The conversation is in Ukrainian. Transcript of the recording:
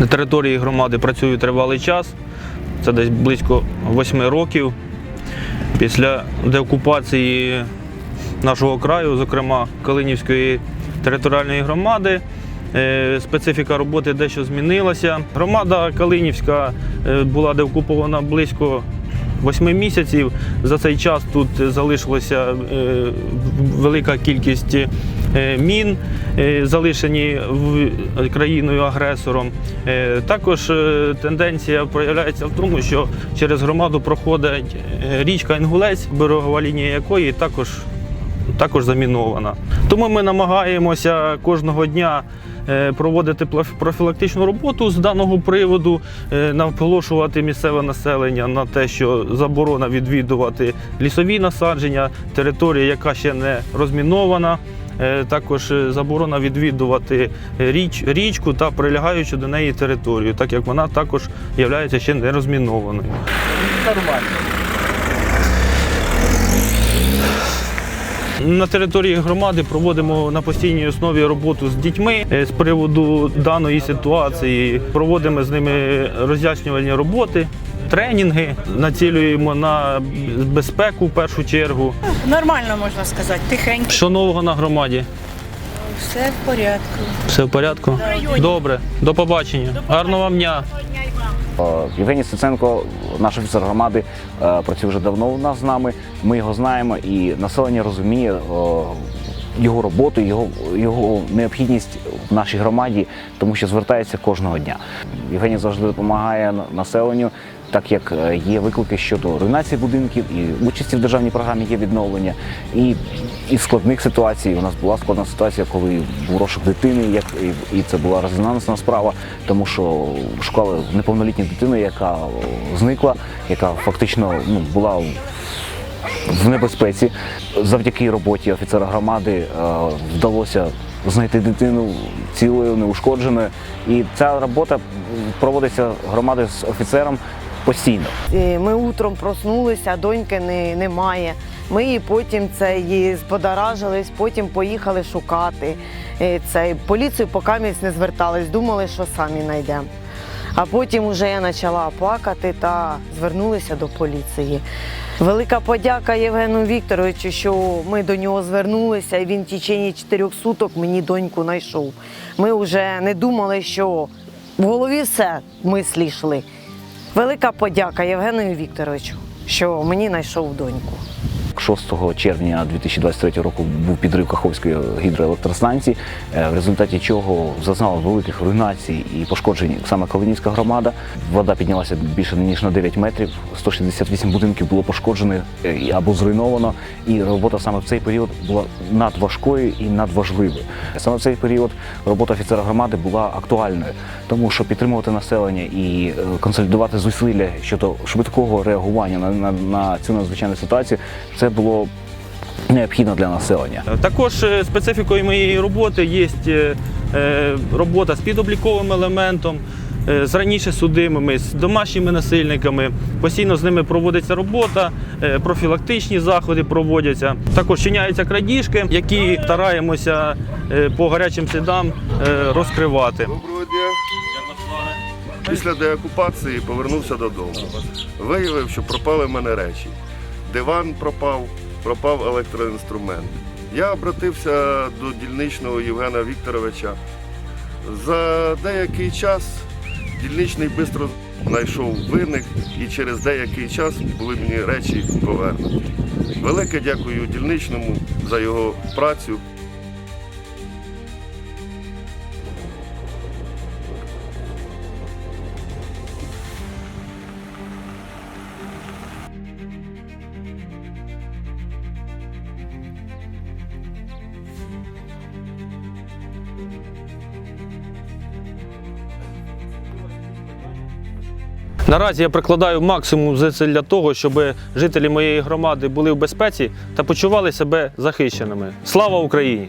На території громади працюю тривалий час. Це десь близько восьми років. Після деокупації нашого краю, зокрема Калинівської територіальної громади, е, специфіка роботи дещо змінилася. Громада Калинівська е, була деокупована близько восьми місяців. За цей час тут залишилася е, велика кількість е, мін, е, залишені країною-агресором. Е, Також тенденція проявляється в тому, що через громаду проходить річка Інгулець, берегова лінія якої також, також замінована. Тому ми намагаємося кожного дня. Е, Проводити профілактичну роботу з даного приводу, е, наголошувати місцеве населення на те, що заборона відвідувати лісові насадження, територія, яка ще не розмінована. Е, Також заборона відвідувати річ, річку та прилягаючу до неї територію, так як вона також є ще не розмінованою. Нормально. На території громади проводимо на постійній основі роботу з дітьми Е, з приводу даної ситуації. Проводимо з ними роз'яснювальні роботи, тренінги, націлюємо на безпеку в першу чергу. Нормально можна сказати, тихенько. Що нового на громаді? Все в порядку. Все в порядку? Добре, до побачення. Гарного вам дня. Е, Євгеній Стеценко, наш офіцер громади, е, працює вже давно у нас з нами. Ми його знаємо і населення розуміє е, його роботу, його, його необхідність в нашій громаді, тому що звертається кожного дня. Євгеній завжди допомагає населенню, так як е, є виклики щодо руйнації будинків і участі в державній програмі є відновлення. І, і складних ситуацій. У нас була складна ситуація, коли був розшук дитини, як і, це була резонансна справа, тому що шукали неповнолітню дитину, яка зникла, яка фактично ну, була в- небезпеці. Завдяки роботі офіцера громади е, вдалося знайти дитину цілою, неушкодженою. І ця робота проводиться громадою з офіцером постійно. Е, Ми утром проснулися, доньки не, немає. Ми її потім це її збодоражились, потім поїхали шукати. Е, Це поліцію поки місць не звертались, думали, що самі знайдемо. А потім вже я почала плакати та звернулися до поліції. Велика подяка Євгену Вікторовичу, що ми до нього звернулися, і він в течение чотирьох суток мені доньку знайшов. Ми вже не думали, що в голові все мислі йшли. Велика подяка Євгену Вікторовичу, що мені знайшов доньку. 6 червня 2023 року був підрив Каховської гідроелектростанції, е, в результаті чого зазнала великих руйнацій і пошкоджень саме Калинівська громада. Вода піднялася більше ніж на 9 метрів. 168 будинків було пошкоджено е, або зруйновано. І робота саме в цей період була надважкою і надважливою. Саме в цей період робота офіцера громади була актуальною, тому що підтримувати населення і е, консолідувати зусилля щодо швидкого реагування на, на, на цю надзвичайну ситуацію це було необхідно для населення. Також е, специфікою моєї роботи є е, е, робота з підобліковим елементом, з раніше судимими, з домашніми насильниками. Постійно з ними проводиться робота, профілактичні заходи проводяться. Також чиняються крадіжки, які стараємося по гарячим слідам розкривати. Доброго дня. Після деокупації повернувся додому. Виявив, що пропали в мене речі. Диван пропав, пропав електроінструмент. Я обратився до дільничного Євгена Вікторовича. За деякий час дільничний швидко знайшов виник і через деякий час були мені речі повернуті. Велике дякую дільничному за його працю. Наразі я прикладаю максимум зусиль для того, щоб жителі моєї громади були в безпеці та почували себе захищеними. Слава Україні!